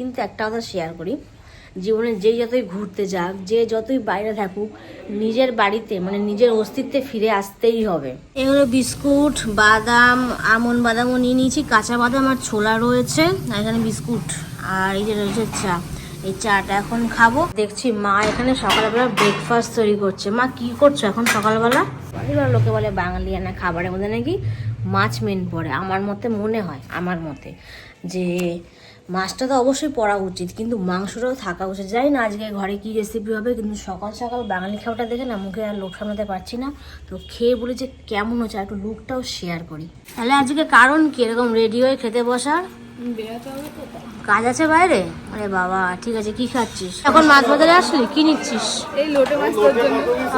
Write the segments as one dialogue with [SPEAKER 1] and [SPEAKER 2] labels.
[SPEAKER 1] কিন্তু একটা কথা শেয়ার করি। জীবনে যে যতই ঘুরতে যাক যে যতই বাইরে থাকুক নিজের বাড়িতে মানে নিজের অস্তিত্বে ফিরে আসতেই হবে। এগুলো বিস্কুট বাদাম আমন বাদামও নিয়ে নিয়েছি কাঁচা বাদাম আর ছোলা রয়েছে আর এখানে বিস্কুট। আর এই যে রয়েছে চা। এই চাটা এখন খাব। দেখছি মা এখানে সকালবেলা ব্রেকফাস্ট তৈরি করছে। মা কি করছ এখন সকালবেলা? লোকে বলে বাঙালি বাঙালিয়ানা খাবারের মধ্যে নাকি মাছ মেন পড়ে। আমার মতে মনে হয় আমার মতে যে মাছটা তো অবশ্যই পড়া উচিত কিন্তু মাংসটাও থাকা উচিত। জানি না আজকে ঘরে কি রেসিপি হবে কিন্তু সকাল সকাল বাঙালি খাবারটা দেখে না মুখে আর লোক সামলাতে পারছি না। তো খেয়ে বলি যে কেমন হচ্ছে একটু লুকটাও শেয়ার করি। তাহলে আজকে কারণ কি? এরকম রেডি হয়ে খেতে বসার? কাজ আছে বাইরে? আরে বাবা ঠিক আছে কি খাচ্ছিস? এখন মাছ বাজারে আসলি? কি নিচ্ছিস?
[SPEAKER 2] এই লোটে মাছ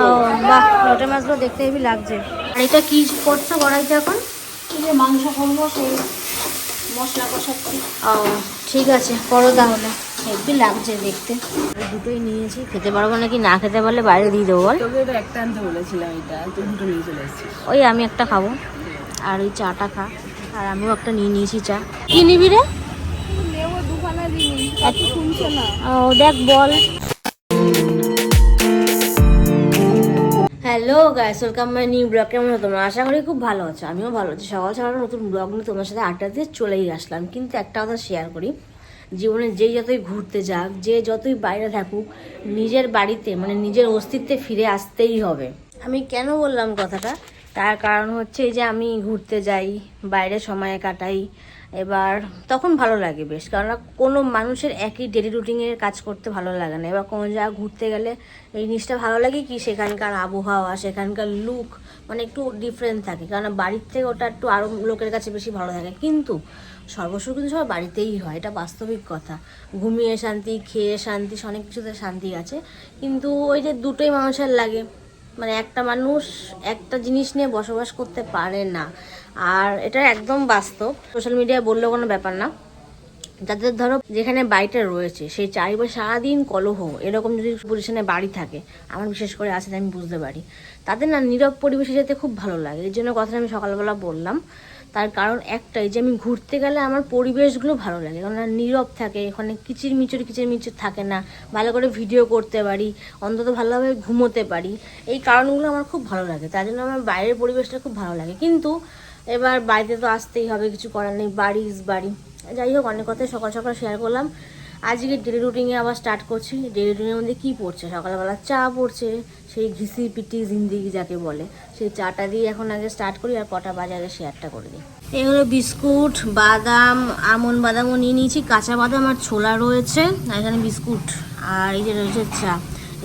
[SPEAKER 1] ও বাহ লোটে মাছগুলো দেখতে হেবি লাগছে। আর এটা কি করছ কড়াইতে এখন?
[SPEAKER 2] যে মাংস করব সেই মশলা কষাচ্ছি।
[SPEAKER 1] ও ঠিক আছে করো তাহলে। হেবি লাগছে দেখতে। দুটোই নিয়েছি খেতে পারব নাকি না খেতে পারলে বাইরে দিয়ে দেবো বল।
[SPEAKER 2] তোকে তো একটা আনতে বলেছিলাম এটা তুই দুটো নিয়ে চলে এসেছিস।
[SPEAKER 1] ওই আমি একটা খাব আর ওই চাটা খা আর আমিও একটা নিয়ে নিয়েছি চা। কি নিবি রে? ও দেখ বল। Hello guys welcome my new blog কেমন তোমরা? আশা করি খুব ভালো আছো। আমিও ভালো আছি। সকাল সকাল নতুন ব্লগ নিয়ে তোমার সাথে আড্ডা দিয়ে চলেই আসলাম। কিন্তু একটা কথা শেয়ার করি। জীবনে যে যতই ঘুরতে যাক, যে যতই বাইরে থাকুক, নিজের বাড়িতে মানে নিজের অস্তিত্বে ফিরে আসতেই হবে। আমি কেন বললাম কথাটা? তার কারণ হচ্ছে এই যে আমি ঘুরতে যাই, বাইরে সময় কাটাই। এবার তখন ভালো লাগে বেশ কারণ কোনো মানুষের একই ডেলি রুটিনের কাজ করতে ভালো লাগে না। এবার কোনো জায়গা ঘুরতে গেলে এই জিনিসটা ভালো লাগে কি, সেখানকার আবহাওয়া, সেখানকার লুক মানে একটু ডিফারেন্ট থাকে কারণ বাড়ির থেকে ওটা একটু আরও লোকের কাছে বেশি ভালো থাকে কিন্তু সর্বস্ব কিন্তু সব বাড়িতেই হয়, এটা বাস্তবিক কথা। ঘুমিয়ে শান্তি, খেয়ে শান্তি অনেক কিছুতে শান্তি আছে। কিন্তু ওই যে দুটোই মানুষের লাগে। মানে একটা মানুষ একটা জিনিস নিয়ে বসবাস করতে পারে না। আর এটা একদম বাস্তব। সোশ্যাল মিডিয়ায় বললেও কোনো ব্যাপার না। যাদের ধরো যেখানে বাড়িটা রয়েছে সেই চারিপাশে সারাদিন কলহ। এরকম যদি পজিশনে বাড়ি থাকে, আমার বিশেষ করে আছে আমি বুঝতে পারি। তাদের না নীরব পরিবেশে যেতে খুব ভালো লাগে। এর জন্য কথাটা আমি সকালবেলা বললাম। তার কারণ একটাই যে আমি ঘুরতে গেলে আমার পরিবেশগুলো ভালো লাগে। কারণ নীরব থাকে, ওখানে কিচির মিচুর কিচির মিচুর থাকে না। ভালো করে ভিডিও করতে পারি, অন্তত ভালোভাবে ঘুমোতে পারি। এই কারণগুলো আমার খুব ভালো লাগে, তার জন্য আমার বাইরের পরিবেশটা খুব ভালো লাগে। কিন্তু এবার বাড়িতে তো আসতেই হবে, কিছু করার নেই, বাড়ি বাড়ি। যাই হোক, অনেক কথাই সকাল সকাল শেয়ার করলাম। আজকে ডেলি রুটিনে আবার স্টার্ট করছি। ডেলি রুটিনের মধ্যে কী পড়ছে? সকালবেলা চা পড়ছে, সেই ঘিসি পিটি জিন্দিগি যাকে বলে। সেই চাটা দিয়ে এখন আগে স্টার্ট করি আর কটা বাজে আগে শেয়ারটা করে দিই এগুলো বিস্কুট, বাদাম, আমন বাদামও নিয়ে নিয়েছি, কাঁচা বাদাম আর ছোলা রয়েছে, আর এখানে বিস্কুট। আর এই যে রয়েছে চা।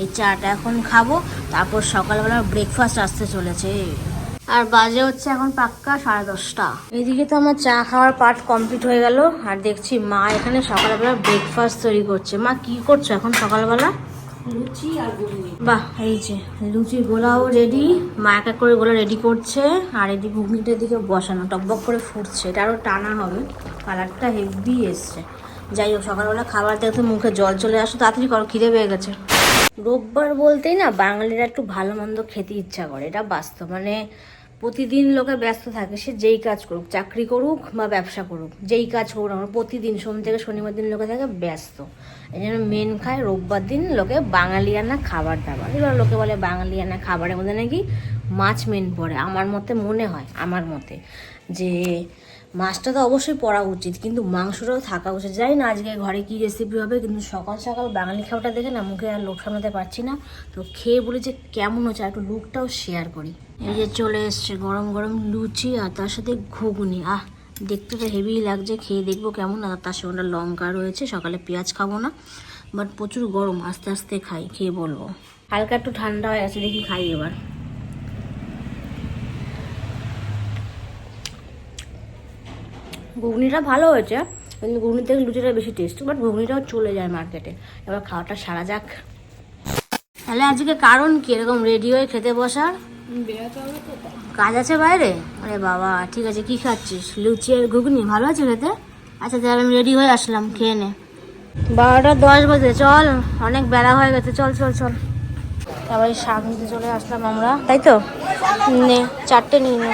[SPEAKER 1] এই চাটা এখন খাব, তারপর সকালবেলা ব্রেকফাস্ট আসতে চলেছে। আর বাজে হচ্ছে এখন পাক্কা সাড়ে দশটা। এদিকে তো আমার চা খাওয়ার পার্ট কমপ্লিট হয়ে গেল আর দেখছি মা এখানে সকালবেলা ব্রেকফাস্ট তৈরি করছে। মা কি করছ এখন সকালবেলা?
[SPEAKER 2] লুচি আর ঘুগনি
[SPEAKER 1] বাহ এই যে লুচি গোলাও রেডি মা এক করে গোলা রেডি করছে আর এদিকে ঘুগনিটার দিকে বসানো টকবক করে ফুটছে। এটা আরও টানা হবে কালারটা হেভি এসছে। যাই হোক সকালবেলা খাবার দেখতে মুখে জল চলে আসো তাড়াতাড়ি করো খিদে পেয়ে গেছে। রোববার বলতেই না, বাঙালিরা একটু ভালো মন্দ খেতে ইচ্ছা করে। এটা বাস্তব। মানে প্রতিদিন লোকে ব্যস্ত থাকে, সে যেই কাজ করুক, চাকরি করুক বা ব্যবসা করুক, যেই কাজ করুক আমরা প্রতিদিন সোম থেকে শনিবার দিন লোকে থাকে ব্যস্ত। এই জন্য মেন খায় রোববার দিন লোকে বাঙালিয়ানা খাবার দাবার। এবার লোকে বলে বাঙালিয়ানা খাবারের মধ্যে নাকি মাছ মেন পড়ে। আমার মতে মনে হয়, আমার মতে, যে মাছটা তো অবশ্যই পড়া উচিত, কিন্তু মাংসটাও থাকা উচিত। জানি না আজকে ঘরে কি রেসিপি হবে, কিন্তু সকাল সকাল বাঙালি খাওয়াটা দেখে না মুখে আর লোক সামলাতে পারছি না। তো খেয়ে বলি যে কেমন হচ্ছে, আর একটু লুকটাও শেয়ার করি। এই যে চলে এসছে গরম গরম লুচি আর তার সাথে ঘুগনি। আহ, দেখতে তো হেভি লাগছে, খেয়ে দেখব কেমন। আর তার সঙ্গে লঙ্কা রয়েছে, সকালে পেঁয়াজ খাব না বাট প্রচুর গরম, আস্তে আস্তে খাই, খেয়ে বলব। হালকা একটু ঠান্ডা হয়ে গেছে, দেখি খাই এবার। ঘুগনিটা ভালো হয়েছে, কিন্তু ঘুগনি থেকে লুচিটা বেশি টেস্ট বাট ঘুগনিটাও চলে যায় মার্কেটে এবার খাওয়াটা সারা যাক। তাহলে আজকে কারণ কি? এরকম রেডি হয়ে খেতে বসার। কাজ আছে বাইরে? আরে বাবা, ঠিক আছে, কি খাচ্ছিস? লুচি আর ঘুগনি, ভালো আছে খেতে? আচ্ছা তাহলে আমি রেডি হয়ে আসলাম, খেয়ে নে। বারোটা দশ বাজে, চল, অনেক বেলা হয়ে গেছে, চল চল চল। তারপরে শাক নিতে চলে আসলাম আমরা। তাই তো? নে, চারটে নিয়ে নে।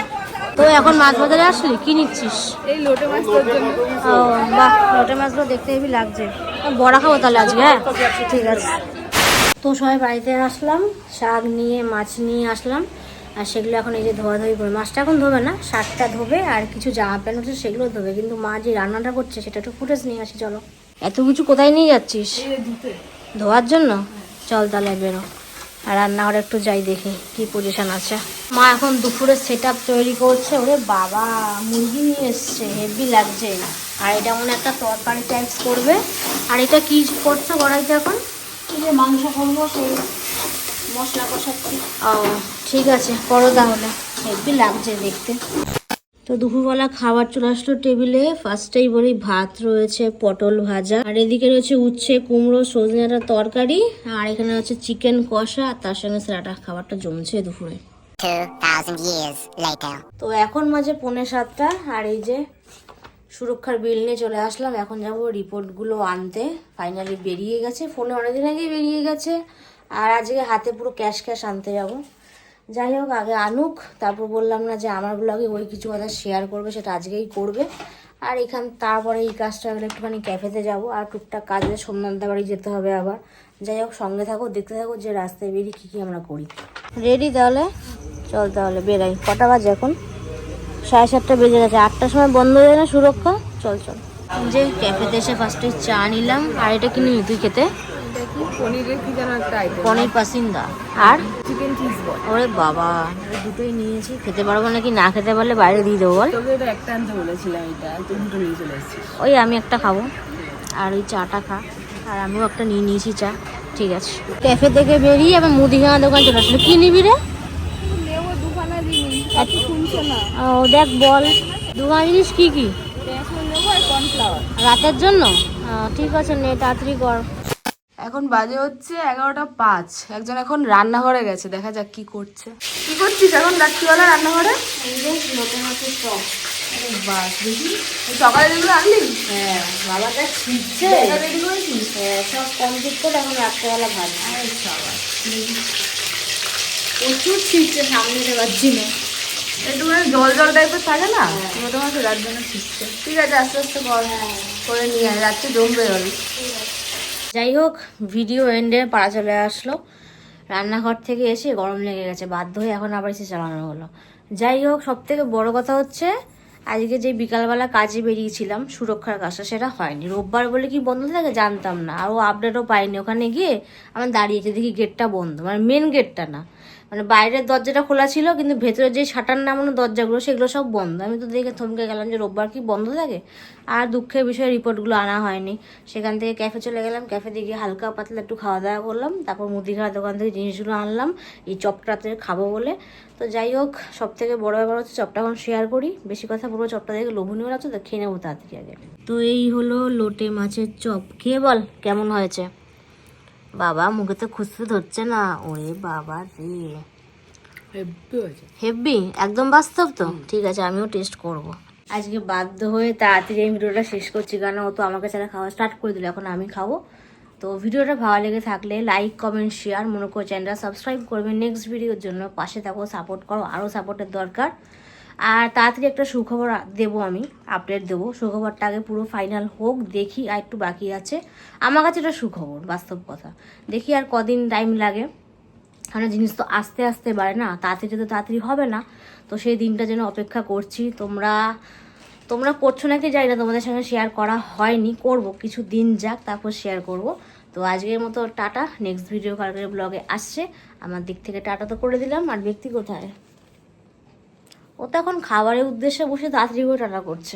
[SPEAKER 1] তো এখন মাছ বাজারে আসলি? কি নিচ্ছিস?
[SPEAKER 2] এই লোটে মাছ তোর জন্য।
[SPEAKER 1] ও বাহ লোটে মাছগুলো দেখতে হেবি লাগছে। বড়া খাব তাহলে আজকে হ্যাঁ? ঠিক আছে। তো সবাই বাড়িতে আসলাম শাক নিয়ে মাছ নিয়ে আসলাম। আর সেগুলো এখন এই যে ধোয়াধুয়ি করে মাছটা এখন ধোবে না শাকটা ধোবে আর কিছু জামা প্যান্ট হচ্ছে সেগুলো ধোবে। কিন্তু মা যে রান্নাটা করছে সেটা একটু ফুটেজ নিয়ে আসি চলো। এত কিছু কোথায় নিয়ে যাচ্ছিস? ধোয়ার জন্য? চল তাহলে বেরো। আর রান্নাঘরে একটু যাই দেখি কি পজিশন আছে। মা এখন দুপুরে সেট তৈরি করছে। ওরে বাবা মুরগি নিয়ে এসছে হেভি লাগছে। আর এটা মনে একটা তরকারি টাইপস করবে। আর এটা কি করছ কড়াইতে এখন?
[SPEAKER 2] যে মাংস করব সেই মশলা কষাচ্ছি।
[SPEAKER 1] ও ঠিক আছে করো তাহলে। হেভি লাগছে দেখতে। তো দুপুরবেলা খাবার চলে আসলো টেবিলে। ফার্স্টেই বলি ভাত রয়েছে পটল ভাজা। আর এদিকে রয়েছে উচ্ছে কুমড়ো সজনে তরকারি। আর এখানে হচ্ছে চিকেন কষা আর তার সঙ্গে স্যালাটা খাবারটা জমছে দুপুরে।
[SPEAKER 3] 2,000 years later.
[SPEAKER 1] তো এখন মাঝে পৌনে সাতটা আর এই যে সুরক্ষার বিল নিয়ে চলে আসলাম এখন যাব রিপোর্টগুলো আনতে। ফাইনালি বেরিয়ে গেছে ফোনে অনেকদিন আগেই বেরিয়ে গেছে আর আজকে হাতে পুরো ক্যাশ ক্যাশ আনতে যাব। যাই হোক আগে আনুক তারপর বললাম না যে আমার ব্লগে ওই কিছু কথা শেয়ার করবে সেটা আজকেই করবে। আর এখান তারপরে এই কাজটা হলে একটুখানি ক্যাফেতে যাব আর টুকটাক কাজে সোমনাথদা বাড়ি যেতে হবে আবার। যাই হোক সঙ্গে থাকো দেখতে থাকো যে রাস্তায় বেরিয়ে কী কী আমরা করি। রেডি তাহলে? চল তাহলে বেরাই। কটা বাজে এখন? সাড়ে সাতটা বেজে গেছে। আটটার সময় বন্ধ হয়ে যায় না সুরক্ষা? চল চল। যে ক্যাফেতে এসে ফার্স্টে চা নিলাম। আর এটা কি নিবি তুই খেতে?
[SPEAKER 2] পনিরের কি যেন একটা আইটেম
[SPEAKER 1] পনির পাসিন্দা। আর?
[SPEAKER 2] চিকেন চিজ বল
[SPEAKER 1] ওরে বাবা দুটোই নিয়েছি। খেতে পারব নাকি? না খেতে পারলে বাইরে দিয়ে দেবো বল।
[SPEAKER 2] তোকে এটা একটা আনতে বলেছিলাম এটা। তুই দুটো নিয়ে চলে এসেছিস।
[SPEAKER 1] ওই আমি একটা খাব। আর ওই চাটা খা। আর আমিও একটা নিয়ে নিয়েছি চা। ঠিক আছে। ক্যাফে থেকে বেরিয়ে আবার মুদিখানা দোকান চলে আসলো। কি নিবি রে?
[SPEAKER 2] দুখানা
[SPEAKER 1] ও দেখ বল। দোকান জিনিস কি কি? রাতের জন্য? ঠিক আছে নে তাড়াতাড়ি কর।
[SPEAKER 2] এখন বাজে হচ্ছে এগারোটা পাঁচ। একজন এখন রান্নাঘরে গেছে। দেখা যাক কি করছে। কি করছিস এখন? রাত্রিবেলা রান্নাঘরে? বাস দেখি। সকালে যেগুলো আনলি?
[SPEAKER 1] হ্যাঁ বাবাটা ছিটছে।
[SPEAKER 2] রেডি করেছিস
[SPEAKER 1] হ্যাঁ সব কমপ্লিট করে এখন রাত্রেবেলা ভাত। প্রচুর ছিটছে সামনে পারছি না।
[SPEAKER 2] মানে জল জল টাইপের থাকে না? ওটা মাছ রাত জন্য শিখছে ঠিক আছে আস্তে আস্তে কর। করে নিয়ে আয় রাত্রে জমবে জল।
[SPEAKER 1] যাই হোক ভিডিও এন্ডে পাড়া চলে আসলো। রান্নাঘর থেকে এসে গরম লেগে গেছে বাধ্য হয়ে এখন আবার এসে চালানো হলো। যাই হোক সব থেকে বড় কথা হচ্ছে আজকে যে বিকালবেলা কাজে বেরিয়েছিলাম সুরক্ষার কাজটা, সেটা হয়নি। রোববার বলে কি বন্ধ থাকে জানতাম না, আর ও আপডেটও পাইনি। ওখানে গিয়ে আমার দাঁড়িয়েছে, দেখি গেটটা বন্ধ। মানে মেন গেটটা না। মানে বাইরের দরজাটা খোলা ছিল, কিন্তু ভেতরে যে শাটার নামানো দরজাগুলো, সেগুলো সব বন্ধ। আমি তো দেখে থমকে গেলাম যে রোববার কি বন্ধ থাকে? আর দুঃখের বিষয়ে রিপোর্টগুলো আনা হয়নি। সেখান থেকে ক্যাফে চলে গেলাম। ক্যাফে দিয়ে গিয়ে হালকা পাতলা একটু খাওয়া দাওয়া করলাম। তারপর মুদিখানা দোকান থেকে জিনিসগুলো আনলাম। এই চপটাতে খাব বলে। তো যাই হোক সব থেকে বড় ব্যাপার হচ্ছে চপটা এখন শেয়ার করি। বেশি কথা বলব চপটা দেখে লোভনীয় লাগছে, তো খেয়ে নেব তাড়াতাড়ি আগে। তো এই হলো লোটে মাছের চপ। খেয়ে বল, কেমন হয়েছে? বাবা মুখে তো খুঁজতে ধরছে না। ওরে বাবা রে। হেভি একদম বাস্তব তো? ঠিক আছে আমিও টেস্ট করব। আজকে বাধ্য হয়ে তাড়াতাড়ি এই ভিডিওটা শেষ করছি কারণ ও তো আমাকে ছাড়া খাওয়া স্টার্ট করে দিল এখন আমি খাব। তো ভিডিওটা ভালো লেগে থাকলে লাইক কমেন্ট শেয়ার মনে করো চ্যানেলটা সাবস্ক্রাইব করবে। নেক্সট ভিডিওর জন্য পাশে থাকো সাপোর্ট করো আরও সাপোর্টের দরকার। আর তাড়াতাড়ি একটা সুখবর দেবো আমি আপডেট দেবো। সুখবরটা আগে পুরো ফাইনাল হোক, দেখি আর একটু বাকি আছে। আমার কাছে এটা সুখবর, বাস্তব কথা। দেখি আর কদিন টাইম লাগে। কারণ জিনিস তো আস্তে আস্তে বাড়ে না, তাড়াতাড়ি তো তাড়াতাড়ি হবে না। তো সেই দিনটা যেন অপেক্ষা করছি। তোমরা তোমরা করছ নাকি জানি না, তোমাদের সঙ্গে শেয়ার করা হয়নি। করব, কিছু দিন যাক, তারপর শেয়ার করব। তো আজকের মতো টাটা নেক্সট ভিডিও কালকের ব্লগে আসছে। আমার দিক থেকে টাটা তো করে দিলাম। আর ব্যক্তি কোথায়? ও তো এখন খাবারের উদ্দেশ্যে বসে তাড়াতাড়ি করে টাটা করছে।